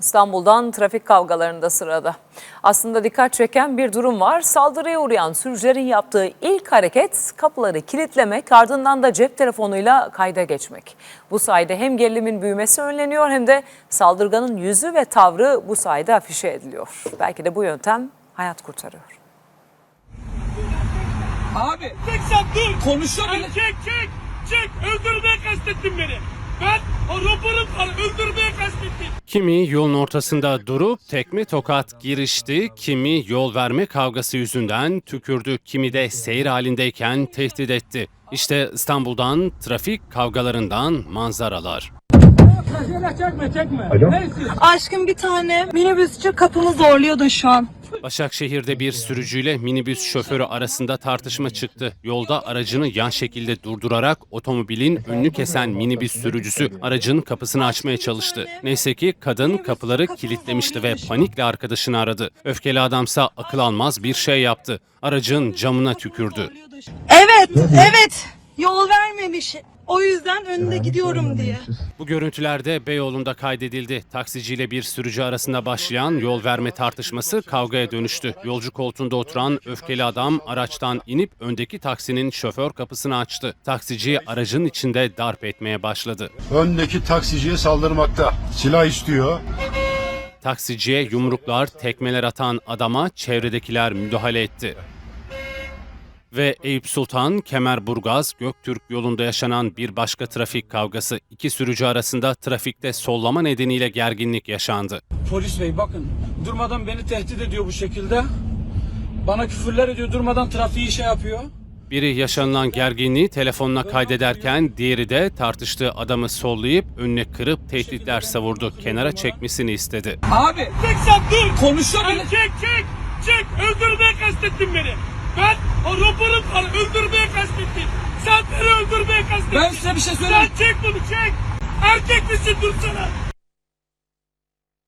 İstanbul'dan trafik kavgalarında sırada. Aslında dikkat çeken bir durum var. Saldırıya uğrayan sürücülerin yaptığı ilk hareket kapıları kilitlemek ardından da cep telefonuyla kayda geçmek. Bu sayede hem gerilimin büyümesi önleniyor hem de saldırganın yüzü ve tavrı bu sayede afişe ediliyor. Belki de bu yöntem hayat kurtarıyor. Abi Çek sen dur. konuşuyor bile. Çek çek çek. Öldürmeye kastettin beni. Ben Kimi yolun ortasında durup tekme tokat girişti, kimi yol verme kavgası yüzünden tükürdü, kimi de seyir halindeyken tehdit etti. İşte İstanbul'dan trafik kavgalarından manzaralar. Çekme çekme. Aşkım bir tane minibüsçü kapımı zorluyor da şu an. Başakşehir'de bir sürücüyle minibüs şoförü arasında tartışma çıktı. Yolda aracını yan şekilde durdurarak otomobilin önünü kesen minibüs sürücüsü aracın kapısını açmaya çalıştı. Neyse ki kadın kapıları kilitlemişti ve panikle arkadaşını aradı. Öfkeli adamsa akıl almaz bir şey yaptı. Aracın camına tükürdü. Evet, evet. Yol vermemiş. O yüzden önünde gidiyorum diye. Bu görüntülerde Beyoğlu'nda kaydedildi. Taksiciyle bir sürücü arasında başlayan yol verme tartışması kavgaya dönüştü. Yolcu koltuğunda oturan öfkeli adam araçtan inip öndeki taksinin şoför kapısını açtı. Taksici aracın içinde darp etmeye başladı. öndeki taksiciye saldırmakta. Silah istiyor. Taksiciye yumruklar, tekmeler atan adama çevredekiler müdahale etti. Ve Eyüp Sultan, Kemerburgaz, Göktürk yolunda yaşanan bir başka trafik kavgası. iki sürücü arasında trafikte sollama nedeniyle gerginlik yaşandı. Polis bey bakın durmadan beni tehdit ediyor bu şekilde. Bana küfürler ediyor durmadan trafiği şey yapıyor. Biri yaşanılan gerginliği telefonuna kaydederken diğeri de tartıştığı adamı sollayıp önüne kırıp tehditler savurdu. Kenara çekmesini istedi. Abi Çek sen dur. konuşuyor bile. çek çek çek. Öldürmeye kastettin beni. O raporum var. Öldürmeye kastettin. Sen beni öldürmeye kastettin. Ben size bir şey söyleyeyim. Sen çek bunu çek. Erkek misin dursana.